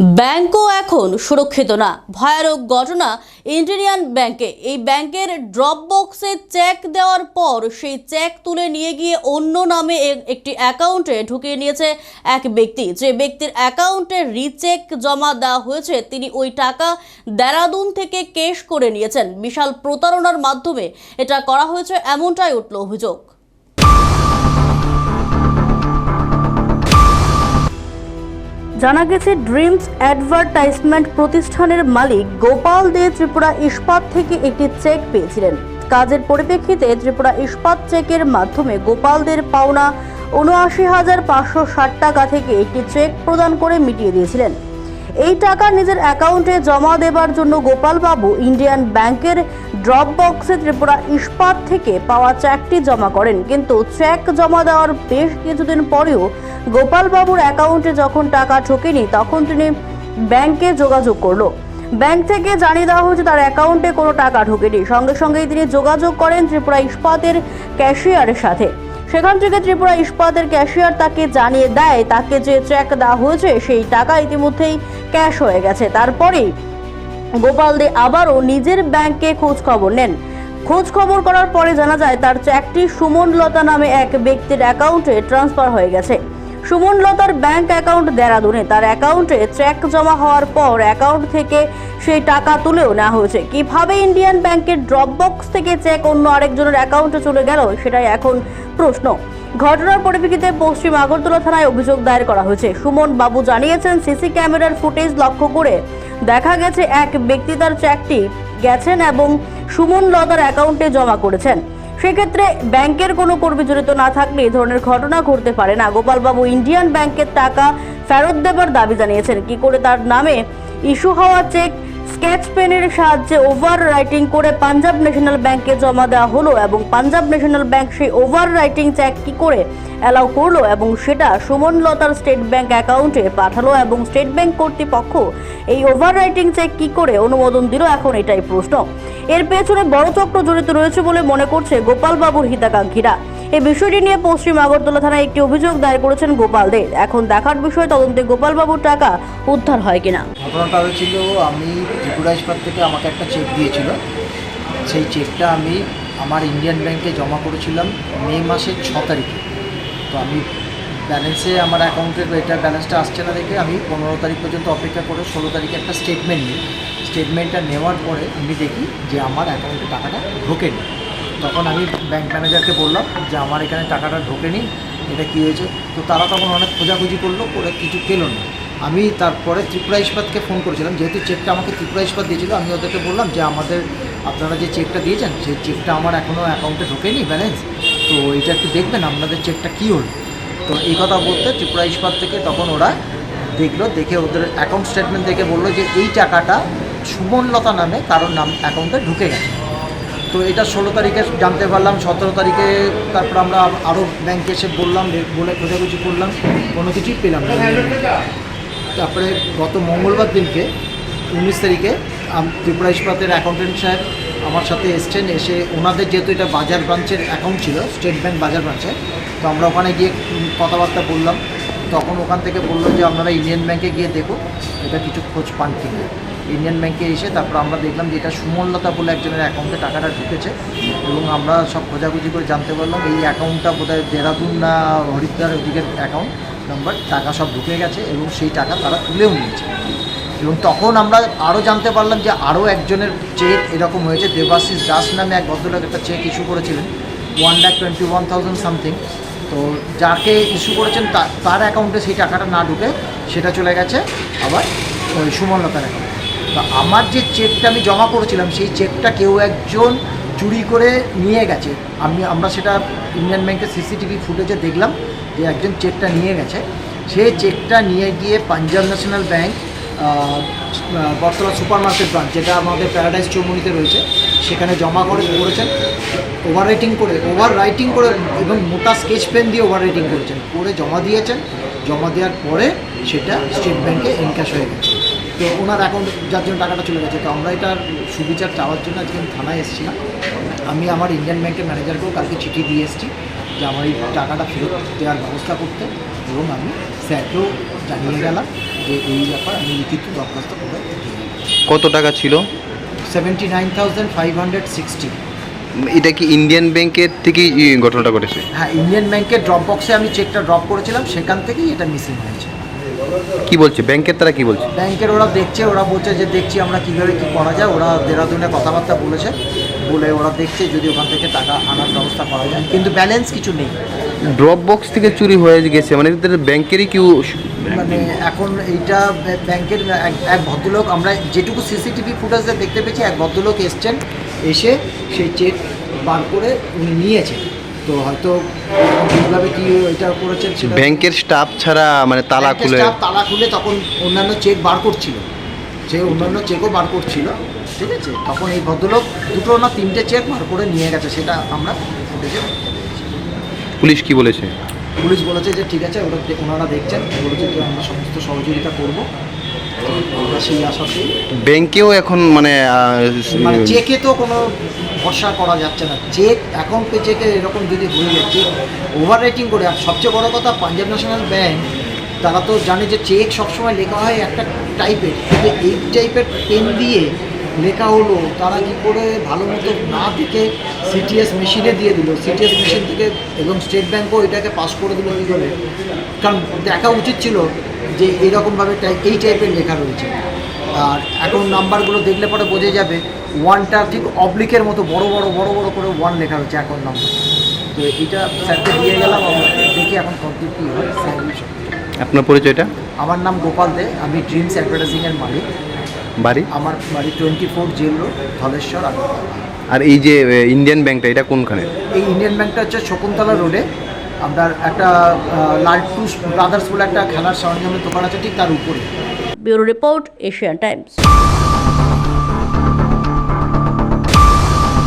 ব্যাংকও এখন সুরক্ষিত না। ভয়ানক ঘটনা ইন্ডিয়ান ব্যাংকে। এই ব্যাংকের ড্রপ বক্সে চেক দেওয়ার পর সেই চেক তুলে নিয়ে গিয়ে অন্য নামে একটি অ্যাকাউন্টে ঢুকিয়ে নিয়েছে এক ব্যক্তি। যে ব্যক্তির অ্যাকাউন্টে রিচেক জমা দেওয়া হয়েছে, তিনি ওই টাকা দেরাদুন থেকে কেশ করে নিয়েছেন। বিশাল প্রতারণার মাধ্যমে এটা করা হয়েছে, এমনটাই উঠল অভিযোগ। জানা গেছে, ড্রিমস অ্যাডভার্টাইজমেন্ট প্রতিষ্ঠানের মালিক গোপাল দে ত্রিপুরা ইস্পাত থেকে একটি চেক পেয়েছিলেন। কাজের পরিপ্রেক্ষিতে ত্রিপুরা ইস্পাত চেকের মাধ্যমে গোপালদের পাওনা উনআশি হাজার পাঁচশো ষাট টাকা থেকে একটি চেক প্রদান করে মিটিয়ে দিয়েছিলেন। এই টাকা নিজের অ্যাকাউন্টে জমা দেবার জন্য গোপালবাবু ইন্ডিয়ান ব্যাংকের ড্রপ বক্সে ত্রিপুরা ইস্পাত থেকে পাওয়া চেকটি জমা করেন, কিন্তু চেক জমা দেওয়ার বেশ কিছুদিন পরেও গোপালবাবুর অ্যাকাউন্টে যখন টাকা ঢোকেনি, তখন তিনি ব্যাংকে যোগাযোগ করল। ব্যাংক থেকে জানিয়ে দেওয়া হয়েছে, তার অ্যাকাউন্টে কোনো টাকা ঢোকেনি। সঙ্গে সঙ্গেই তিনি যোগাযোগ করেন ত্রিপুরা ইস্পাতের ক্যাশিয়ারের সাথে। সেখান থেকে ত্রিপুরা ইস্পাতের ক্যাশিয়ার তাকে জানিয়ে দেয়, তাকে যে চেক দেওয়া হয়েছে, সেই টাকা ইতিমধ্যেই ক্যাশ হয়ে গেছে। তারপরেই গোপাল দে আবারও নিজের ব্যাংকে খোঁজ খবর নেন। খোঁজ খবর করার পরে জানা যায়, তার চেকটি সুমন লতা নামে এক ব্যক্তির অ্যাকাউন্টে ট্রান্সফার হয়ে গেছে। সুমন লতার ব্যাংক অ্যাকাউন্ট দেরাদুনে। তার অ্যাকাউন্টে চেক জমা হওয়ার পর অ্যাকাউন্ট থেকে সেই টাকা তুলেও নেওয়া হয়েছে। কীভাবে ইন্ডিয়ান ব্যাংকের ড্রপ বক্স থেকে চেক অন্য আরেকজনের অ্যাকাউন্টে চলে গেল, সেটাই এখন প্রশ্ন। ঘটনার পরিপ্রেক্ষিতে পশ্চিম আগরতলা থানায় অভিযোগ দায়ের করা হয়েছে। সুমন বাবু জানিয়েছেন, সিসি ক্যামেরার ফুটেজ লক্ষ্য করে দেখা গেছে এক ব্যক্তি তার চেকটি গেছেন এবং সুমন লতার অ্যাকাউন্টে জমা করেছেন। সেক্ষেত্রে ব্যাংকের কোনো কর্মী জড়িত না থাকলে এই ধরনের ঘটনা ঘটতে পারে না। গোপালবাবু ইন্ডিয়ান ব্যাংকের টাকা ফেরত দেবার দাবি জানিয়েছেন। কি করে তার নামে ইস্যু হওয়া চেক স্কেচ পেনের সাহায্যে ওভার রাইটিং করে পাঞ্জাব ন্যাশনাল ব্যাংকে জমা দেওয়া হলো এবং পাঞ্জাব ন্যাশনাল ব্যাংক সেই ওভার রাইটিং চেক কি করে অ্যালাউ করল এবং সেটা সুমন লতার স্টেট ব্যাংক অ্যাকাউন্টে পাঠালো এবং স্টেট ব্যাংক কর্তৃপক্ষ এই ওভার রাইটিং চেক কি করে অনুমোদন দিল এখন এটাই প্রশ্ন। এর পেছনে বড় চক্র জড়িত রয়েছে বলে মনে করছে গোপালবাবুর হিতাকাঙ্ক্ষীরা। এই বিষয়টি নিয়ে পশ্চিম আগরতলা থানায় একটি অভিযোগ দায়ের করেছেন গোপাল দে। এখন দেখার বিষয়, তদন্তে গোপালবাবুর টাকা উদ্ধার হয় কিনা? ঘটনাটা হয়েছিল, আমি ত্রিপুরা ইস্পাত থেকে আমাকে একটা চেক দিয়েছিল। সেই চেকটা আমি আমার ইন্ডিয়ান ব্যাংকে জমা করেছিলাম মে মাসের ছ তারিখে। তো আমি ব্যালেন্সে আমার অ্যাকাউন্টের এটা ব্যালেন্সটা আসছে না দেখে আমি পনেরো তারিখ পর্যন্ত অপেক্ষা করে ষোলো তারিখে একটা স্টেটমেন্ট নিই। স্টেটমেন্টটা নেওয়ার পরে আমি দেখি যে আমার অ্যাকাউন্টে টাকাটা ঢোকেনি। তখন আমি ব্যাংক ম্যানেজারকে বললাম যে, আমার এখানে টাকাটা ঢোকেনি, এটা কী হয়েছে? তো তারা তখন অনেক খোঁজাখুঁজি করল, করে কিছু পেল না। আমি তারপরে ত্রিপুরা ইস্পাতকে ফোন করেছিলাম, যেহেতু চেকটা আমাকে ত্রিপুরা ইস্পাত দিয়েছিল, আমি ওদেরকে বললাম যে, আমাদের, আপনারা যে চেকটা দিয়েছেন সেই চেকটা আমার এখনও অ্যাকাউন্টে ঢোকেনি ব্যালেন্স তো এটা একটু দেখবেন আপনাদের চেকটা কী হলো? তো এই কথা বলতে ত্রিপুরা ইস্পাত থেকে তখন ওরা দেখল, দেখে ওদের অ্যাকাউন্ট স্টেটমেন্ট দেখে বলল যে, এই টাকাটা সুমনলতা নামে কারোর নাম অ্যাকাউন্টে ঢুকে গেছে। তো এটা ষোলো তারিখে জানতে পারলাম, সতেরো তারিখে তারপর আমরা আরও ব্যাংকে এসে বললাম বলে খোঁজাখুঁজি করলাম, কোনো কিছুই পেলাম না। তারপরে গত মঙ্গলবার দিনকে, উনিশ তারিখে ত্রিপুরা ইস্পাতের অ্যাকাউন্টেন্ট সাহেব আমার সাথে এসছেন, এসে ওনাদের যেহেতু এটা বাজার ব্রাঞ্চের অ্যাকাউন্ট ছিল স্টেট ব্যাংক বাজার ব্রাঞ্চে তো আমরা ওখানে গিয়ে কথাবার্তা বললাম। তখন ওখান থেকে বলল যে, আপনারা ইন্ডিয়ান ব্যাংকে গিয়ে দেখো এটা কিছু খোঁজ পান কিনা। ইন্ডিয়ান ব্যাংকে এসে তারপর আমরা দেখলাম যে এটা সুমনলতা বলে একজনের অ্যাকাউন্টে টাকাটা ঢুকেছে এবং আমরা সব খোঁজাখুঁজি করে জানতে পারলাম এই অ্যাকাউন্টটা বোধহয় দেরাদুন না হরিদ্বার ওদিকের অ্যাকাউন্ট নাম্বার টাকা সব ঢুকে গেছে এবং সেই টাকা তারা তুলেও নিয়েছে। এবং তখন আমরা আরও জানতে পারলাম যে আরও একজনের চেক এরকম হয়েছে, দেবাশিস দাস নামে এক ভদ্রলোক একটা চেক ইস্যু করেছিলেন one lakh twenty one thousand something তো যাকে ইস্যু করেছেন তার অ্যাকাউন্টে সেই টাকাটা না ঢুকে সেটা চলে গেছে আবার, ওই সুমনলতার অ্যাকাউন্টে তো আমার যে চেকটা আমি জমা করেছিলাম, সেই চেকটা কেউ একজন চুরি করে নিয়ে গেছে। আমি, আমরা সেটা ইন্ডিয়ান ব্যাংকের সিসিটিভি ফুটেজে দেখলাম যে একজন চেকটা নিয়ে গেছে। সেই চেকটা নিয়ে গিয়ে পাঞ্জাব ন্যাশনাল ব্যাংক বর্তমান সুপার মার্কেট ব্রাঞ্চ যেটা আমাদের প্যারাডাইজ চৌমুনিতে রয়েছে, সেখানে জমা করে করেছেন। ওভার রাইটিং করে ওভার রাইটিং করে এবং মোটা স্কেচ পেন দিয়ে ওভার রাইটিং করেছেন। করে জমা দিয়েছেন। জমা দেওয়ার পরে সেটা স্টেট ব্যাংকে এনক্যাশ হয়ে গেছে। তো ওনার অ্যাকাউন্ট যার জন্য টাকাটা চলে গেছে। তো আমরা এটার সুবিচার চাওয়ার জন্য আজকে আমি থানায় এসেছিলাম। আমি আমার ইন্ডিয়ান ব্যাংকের ম্যানেজারকেও কালকে চিঠি দিয়ে এসেছি যে আমার এই টাকাটা ফেরত দেওয়ার ব্যবস্থা করতে এবং আমি স্যারকেও জানিয়ে গেলাম যে এই ব্যাপার আমি লিখিত দরখাস্ত করে কত টাকা ছিল? Seventy nine thousand five hundred sixty এটা কি ইন্ডিয়ান ব্যাংকের থেকেই ঘটনাটা ঘটেছে? হ্যাঁ ইন্ডিয়ান ব্যাংকের ড্রপ বক্সে আমি চেকটা ড্রপ করেছিলাম সেখান থেকেই এটা মিসিং হয়েছে। কি বলছে? ব্যাংকের তারা কি বলছে? ব্যাংকের ওরা দেখছে ওরা বলছে যে দেখছি আমরা কীভাবে কী করা যায়। ওরা দেরাদুনে কথাবার্তা বলেছে বলে ওরা দেখছে যদি ওখান থেকে টাকা আনার ব্যবস্থা করা যায়। কিন্তু ব্যালেন্স কিছু নেই। ড্রপ বক্স থেকে চুরি হয়ে গেছে মানে ব্যাংকেরই কেউ মানে এখন এইটা ব্যাংকের এক- এক ভদ্রলোক আমরা যেটুকু সিসিটিভি ফুটেজে দেখতে পেয়েছি এক ভদ্রলোক এসছেন এসে সেই চেক বার করে উনি নিয়েছেন। তো হয়তো কীভাবে কী এটা করেছেন সেটা ব্যাংকের স্টাফ ছাড়া মানে তালা খুলে তালা খুলে তখন অন্যান্য চেক বার করছিল। সে অন্যান্য চেকও বার করছিল ঠিক আছে? তখন এই ভদ্রলোক দুটো না তিনটে চেক বার করে নিয়ে গেছে সেটা আমরা ফুটেজে পুলিশ কি বলেছে? পুলিশ বলেছে যে ঠিক আছে ওরা ওনারা দেখছেন বলেছে যে আমরা সমস্ত সহযোগিতা করব। ব্যাংকেও এখন মানে মানে চেকে তো কোনো ভরসা করা যাচ্ছে না। চেক অ্যাকাউন্ট পে চেকে এরকম যদি হয়ে যাচ্ছে ওভার রেটিং করে। আর সবচেয়ে বড় কথা পাঞ্জাব ন্যাশনাল ব্যাঙ্ক তারা তো জানে যে চেক সবসময় লেখা হয় একটা টাইপের কিন্তু এই টাইপের পেন দিয়ে লেখা হলো তারা কি করে ভালো মতো না দেখে সিটিএস মেশিনে দিয়ে দিল? সিটিএস মেশিন থেকে এবং স্টেট ব্যাঙ্কও এটাকে পাস করে দিল কী করে? কারণ দেখা উচিত ছিল যে এইরকমভাবে এই টাইপের লেখা রয়েছে। আর এখন নাম্বারগুলো দেখলে পরে বোঝা যাবে ওয়ানটা ঠিক অবলিকের মতো বড় বড় বড় বড় করে ওয়ান লেখা রয়েছে এখন নাম্বার তো এটা স্যারকে দিয়ে গেলাম আমরা দেখি এখন কমপ্লিট কী হয়। স্যার। আপনার পরিচয়টা? আমার নাম গোপাল দে আমি ড্রিমস অ্যাডভার্টাইজিংয়ের মালিক। বাড়ি? আমার বাড়ি twenty four jail road Dhaleshwar আর এই যে ইন্ডিয়ান ব্যাংকটা এটা কোনখানে? এই ইন্ডিয়ান ব্যাংকটা হচ্ছে শকুন্তলা রোডে আপনার একটা লালটু ব্রাদার্স বলে একটা খেলার সরঞ্জামের দোকান আছে ঠিক তার উপরে। Bureau report Asian Times.